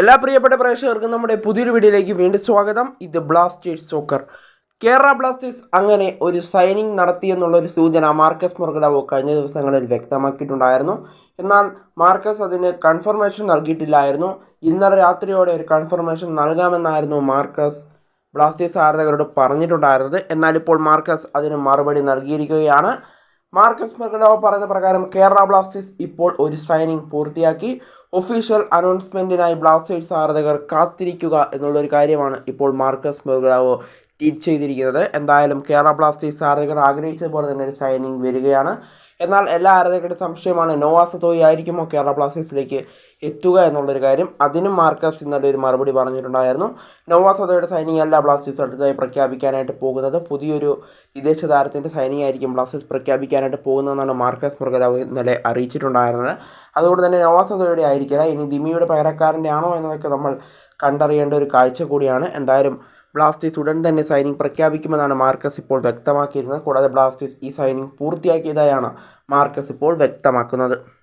എല്ലാ പ്രിയപ്പെട്ട പ്രേക്ഷകർക്കും നമ്മുടെ പുതിയൊരു വീഡിയോയിലേക്ക് വീണ്ടും സ്വാഗതം. ഇത് ബ്ലാസ്റ്റേഴ്സ് സോക്കർ കേരള ബ്ലാസ്റ്റേഴ്സ് അങ്ങനെ ഒരു സൈനിങ് നടത്തി എന്നുള്ളൊരു സൂചന മാർക്കസ് മുർഗഡാവോ കഴിഞ്ഞ ദിവസങ്ങളിൽ വ്യക്തമാക്കിയിട്ടുണ്ടായിരുന്നു. എന്നാൽ മാർക്കസ് അതിന് കൺഫർമേഷൻ നൽകിയിട്ടില്ലായിരുന്നു. ഇന്നലെ രാത്രിയോടെ ഒരു കൺഫർമേഷൻ നൽകാമെന്നായിരുന്നു മാർക്കസ് ബ്ലാസ്റ്റേഴ്സ് ആരാധകരോട് പറഞ്ഞിട്ടുണ്ടായിരുന്നത്. എന്നാൽ ഇപ്പോൾ മാർക്കസ് അതിന് മറുപടി നൽകിയിരിക്കുകയാണ്. മാർക്കസ് മെർഗഡോ പറയുന്ന പ്രകാരം കേരള ബ്ലാസ്റ്റേഴ്സ് ഇപ്പോൾ ഒരു സൈനിങ് പൂർത്തിയാക്കി. ഒഫീഷ്യൽ അനൗൺസ്മെന്റിനായി ബ്ലാസ്റ്റേഴ്സ് ആരാധകർ കാത്തിരിക്കുക എന്നുള്ളൊരു കാര്യമാണ് ഇപ്പോൾ മാർക്കസ് മെർഗഡാവോ ട്വീറ്റ് ചെയ്തിരിക്കുന്നത്. എന്തായാലും കേരള ബ്ലാസ്റ്റേഴ്സ് ആരാധകർ ആഗ്രഹിച്ചതുപോലെ തന്നെ ഒരു സൈനിങ് വരികയാണ്. എന്നാൽ എല്ലാ ആരാധകരുടെ സംശയമാണ് നോവാസത്തോയി ആയിരിക്കുമോ കേരള ബ്ലാസ്റ്റേഴ്സിലേക്ക് എത്തുക എന്നുള്ളൊരു കാര്യം. അതിനും മാർക്കസ് ഇന്നലെ ഒരു മറുപടി പറഞ്ഞിട്ടുണ്ടായിരുന്നു. നോവാസതോയുടെ സൈനിങ് അല്ല ബ്ലാസ്റ്റേഴ്സ് അടുത്തതായി പ്രഖ്യാപിക്കാനായിട്ട് പോകുന്നത്. പുതിയൊരു വിദേശ താരത്തിന്റെ സൈനിങ് ആയിരിക്കും ബ്ലാസ്റ്റേഴ്സ് പ്രഖ്യാപിക്കാനായിട്ട് പോകുന്നതെന്നാണ് മാർക്കസ് മൃഗരാവ് ഇന്നലെ അറിയിച്ചിട്ടുണ്ടായിരുന്നത്. അതുകൊണ്ട് തന്നെ നോവാസതോയുടെ ആയിരിക്കില്ല. ഇനി ദിമിയുടെ പകരക്കാരന്റെ ആണോ എന്നതൊക്കെ നമ്മൾ കണ്ടറിയേണ്ട ഒരു കാഴ്ച കൂടിയാണ്. എന്തായാലും ബ്ലാസ്റ്റേഴ്സ് ഉടൻ തന്നെ സൈനിങ് പ്രഖ്യാപിക്കുമെന്നാണ് മാർക്കസ് ഇപ്പോൾ വ്യക്തമാക്കിയിരുന്നത്. കൂടാതെ ബ്ലാസ്റ്റേഴ്സ് ഈ സൈനിങ് പൂർത്തിയാക്കിയതായാണ് മാർക്കസ് ഇപ്പോൾ വ്യക്തമാക്കുന്നത്.